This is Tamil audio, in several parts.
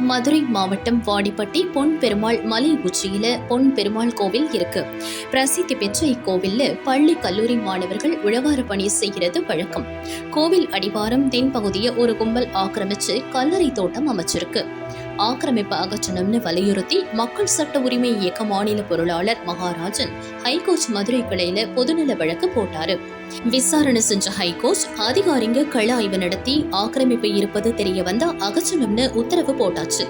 மதுரை மாவட்டம் வாடிப்பட்டி பொன் பெருமாள் மலை உச்சியில பொன் பெருமாள் கோவில் இருக்கு. பிரசித்தி பெற்ற இக்கோவில்ல பள்ளி கல்லூரி மாணவர்கள் உழவார பணி செய்கிறது வழக்கம். கோவில் அடிவாரம் தென்பகுதியை ஒரு கும்பல் ஆக்கிரமிச்சு கல்லறை தோட்டம் அமைச்சிருக்கு. ஆக்கிரமிப்பு அகற்றணும்னு வலியுறுத்தி மக்கள் சட்ட உரிமை இயக்க மாநில பொருளாளர் மகாராஜன் ஹைகோர்ட் மதுரை கிளையில பொதுநல வழக்கு போட்டாரு. விசாரணை செஞ்ச ஹைகோர்ட் அதிகாரிங்க கள ஆய்வு நடத்தி ஆக்கிரமிப்பு இருப்பது தெரிய வந்தா அகற்றணும்னு உத்தரவு போட்டாச்சு.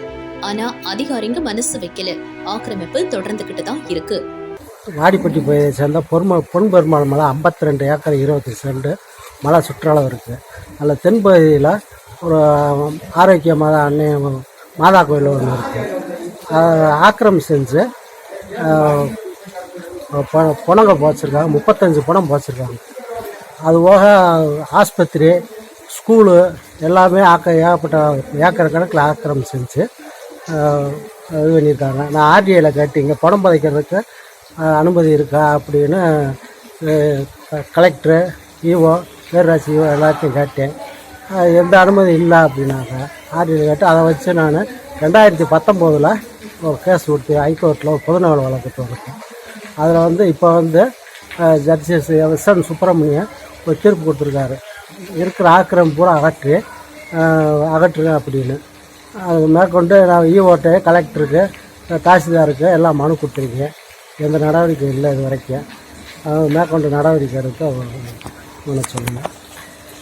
ஆனா அதிகாரிங்க மனசு வைக்கல. ஆக்கிரமிப்பு தொடர்ந்துகிட்டு தான் இருக்கு. வாடிப்பட்டி போய் சேர்ந்த பொன்ம பொன் பெருமாள் மலை ஐம்பத்தி ரெண்டு ஏக்கர் இருபத்தி செண்டு மலை சுற்றளவு இருக்குது அதில் தென்பகுதியில் ஒரு ஆரோக்கியமாக அன்னை மாதா கோயில் ஒன்று இருக்குது ஆக்கிரம் செஞ்சு ஆஹ், பொ- புணங்க போச்சிருக்காங்க. முப்பத்தஞ்சு புணம் போச்சிருக்காங்க. அது போக ஆஸ்பத்திரி ஸ்கூலு எல்லாமே ஆக்க ஏகப்பட்ட ஏக்கர் கணக்கில் ஆக்கிரம் செஞ்சு இது பண்ணியிருக்காங்க. நான் ஆர்டிஐயில் கேட்டு இங்கே படம் புதைக்கிறதுக்கு அனுமதி இருக்கா? அப்படின்னு கலெக்டரு ஈஓ பேரராசி ஈஓ எல்லாத்தையும் கேட்டேன். எந்த அனுமதி இல்லை அப்படின்னாங்க. ஆர்டிஓ கேட்டு அதை வச்சு நான் ரெண்டாயிரத்தி பத்தொம்போதில் ஒரு கேஸ் கொடுத்து ஹைகோர்ட்டில் ஒரு பொதுநல வழக்கு தொடுத்தேன். அதில் வந்து இப்போ வந்து ஜட்ஜஸ் எஸ் என் சுப்பிரமணியன் ஒரு தீர்ப்பு கொடுத்துருக்காரு. இருக்கிற ஆக்கிரமம் பூரா அகற்றி அகற்றுங்க அப்படின்னு. அது மேற்கொண்டு நான் ஈஓட்டு கலெக்டருக்கு தாசில்தாருக்கு எல்லாம் மனு கொடுத்துருக்கேன். எந்த நடவடிக்கை இல்லை இது வரைக்கும். மேற்கொண்டு நடவடிக்கை எடுத்து ஒன்று சொல்லுங்கள்